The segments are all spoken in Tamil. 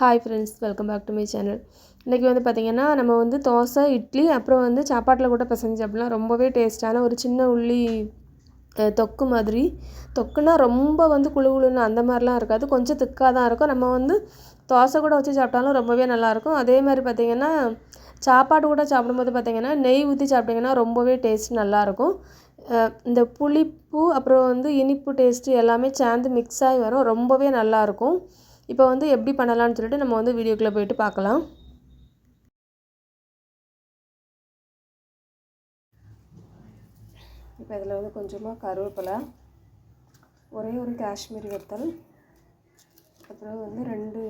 Hi friends welcome back to my channel இன்றைக்கி வந்து பார்த்திங்கன்னா நம்ம வந்து தோசை இட்லி அப்புறம் வந்து சாப்பாட்டில் கூட பிசைஞ்சு அப்படிலாம் ரொம்பவே டேஸ்ட்டான ஒரு சின்ன உள்ளி தொக்கு மாதிரி. தொக்குனா ரொம்ப வந்து குழு குழுன்னு அந்த மாதிரிலாம் இருக்காது. கொஞ்சம் திக்காக தான் இருக்கும். நம்ம வந்து தோசை கூட வச்சு சாப்பிட்டாலும் ரொம்பவே நல்லாயிருக்கும் அதே மாதிரி பார்த்திங்கன்னா சாப்பாடு கூட சாப்பிடும்போது பார்த்திங்கன்னா நெய் ஊற்றி சாப்பிட்டிங்கன்னா ரொம்பவே டேஸ்ட் நல்லாயிருக்கும் இந்த புளிப்பு அப்புறம் வந்து இனிப்பு டேஸ்ட்டு எல்லாமே சேர்ந்து மிக்ஸ் ஆகி வரும். ரொம்பவே நல்லாயிருக்கும் இப்போ வந்து எப்படி பண்ணலாம்னு சொல்லிட்டு நம்ம வந்து வீடியோக்குள்ளே போயிட்டு பார்க்கலாம். இப்போ இதில் வந்து கொஞ்சமாக கருவேப்பிலை ஒரே ஒரு காஷ்மீரி வத்தல் அப்புறம் வந்து ரெண்டு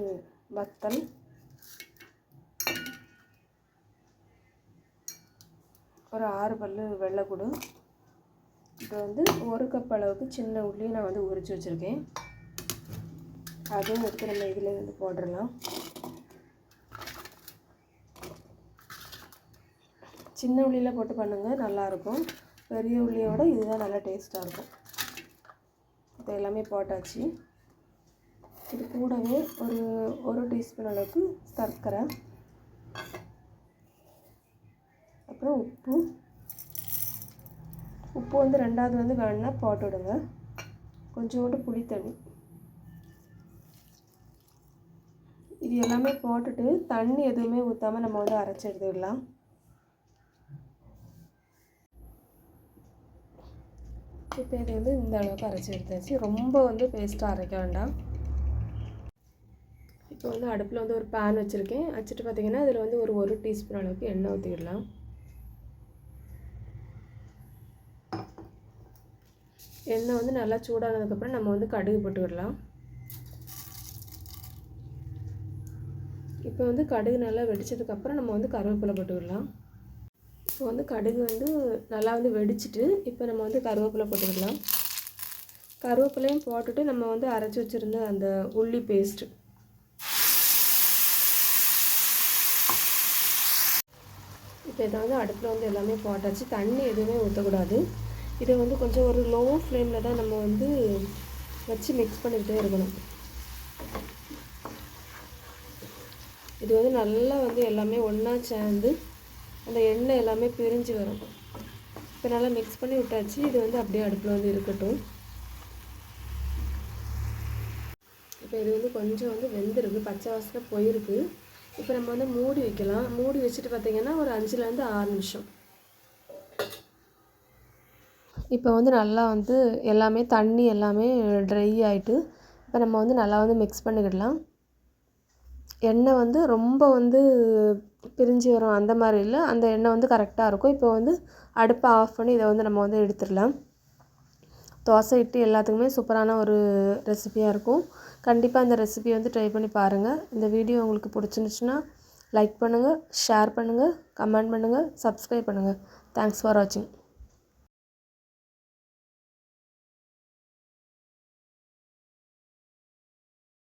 வத்தல் ஒரு ஆறு பல்லு வெள்ளைக்கூடு. இப்போ வந்து ஒரு கப் அளவுக்கு சின்ன உள்ளியும் நான் வந்து உரித்து வச்சுருக்கேன். அதுவும் எடுத்து நம்ம இதில் வந்து போட்டுடலாம் சின்ன உள்ளியில் போட்டு பண்ணுங்கள் நல்லாயிருக்கும் பெரிய உள்ளியோட இதுதான் நல்லா டேஸ்ட்டாக இருக்கும். இது எல்லாமே போட்டாச்சு. இது கூடவே ஒரு ஒரு டீஸ்பூன் அளவுக்கு சர்க்கரை. அப்புறம் உப்பு. உப்பு வந்து ரெண்டாவது வந்து வேணுன்னா போட்டு விடுங்க கொஞ்சோண்டு புளித்தண்ணி. இது எல்லாமே போட்டுட்டு தண்ணி எதுவுமே ஊற்றாமல் நம்ம வந்து அரைச்சி எடுத்துக்கலாம் இப்போ இது வந்து இந்த அளவுக்கு அரைச்சி எடுத்தாச்சு. ரொம்ப வந்து பேஸ்ட்டாக அரைக்க வேண்டாம். இப்போ வந்து அடுப்பில் வந்து ஒரு பேன் வச்சுருக்கேன். வச்சுட்டு பார்த்தீங்கன்னா அதில் வந்து ஒரு ஒரு டீஸ்பூன் அளவுக்கு எண்ணெய் ஊற்றிடலாம் எண்ணெய் வந்து நல்லா சூடானதுக்கப்புறம் நம்ம வந்து கடுகு போட்டு விடலாம் இப்போ வந்து கடுகு நல்லா வெடிச்சதுக்கப்புறம் நம்ம வந்து கருவேப்பிலை போட்டு விடலாம். இப்போ வந்து கடுகு வந்து நல்லா வந்து வெடிச்சிட்டு இப்போ நம்ம வந்து கருவேப்பிலை போட்டு விடலாம். கருவேப்பிலையும் போட்டுட்டு நம்ம வந்து அரைச்சி வச்சுருந்த அந்த உள்ளி பேஸ்ட்டு இப்போ இதை வந்து அடுப்பில் வந்து எல்லாமே போட்டாச்சு. தண்ணி எதுவுமே ஊற்றக்கூடாது இதை வந்து கொஞ்சம் ஒரு லோ ஃப்ளேமில் தான் நம்ம வந்து வச்சு மிக்ஸ் பண்ணிக்கிட்டே இருக்கணும். இது வந்து நல்லா வந்து எல்லாமே ஒன்றா சேர்ந்து அந்த எண்ணெய் எல்லாமே பிரிஞ்சு வரும். இப்போ நல்லா மிக்ஸ் பண்ணி விட்டாச்சு. இது வந்து அப்படியே அடுப்பில் வந்து இருக்கட்டும். இப்போ இது வந்து கொஞ்சம் வந்து வெந்திருக்கு. பச்சை வாசனை போயிருக்கு. இப்போ நம்ம வந்து மூடி வைக்கலாம். மூடி வச்சுட்டு பார்த்தீங்கன்னா ஒரு அஞ்சுலேருந்து ஆறு நிமிஷம். இப்போ வந்து நல்லா வந்து எல்லாமே தண்ணி எல்லாமே ட்ரை ஆகிட்டு இப்போ நம்ம வந்து நல்லா வந்து மிக்ஸ் பண்ணிக்கிடலாம். எண்ணெய் வந்து ரொம்ப வந்து பிரிஞ்சு வரும். அந்த மாதிரி இல்லை. அந்த எண்ணெய் வந்து கரெக்டாக இருக்கும். இப்போ வந்து அடுப்பை ஆஃப் பண்ணி இதை வந்து நம்ம வந்து எடுத்துடலாம். தோசை இட்டு எல்லாத்துக்குமே சூப்பரான ஒரு ரெசிபியாக இருக்கும். கண்டிப்பாக அந்த ரெசிபி வந்து ட்ரை பண்ணி பாருங்கள் இந்த வீடியோ உங்களுக்கு பிடிச்சிருந்துச்சுன்னா லைக் பண்ணுங்கள் ஷேர் பண்ணுங்கள் கமெண்ட் பண்ணுங்கள் சப்ஸ்கிரைப் பண்ணுங்கள் தேங்க்ஸ் ஃபார் வாட்சிங்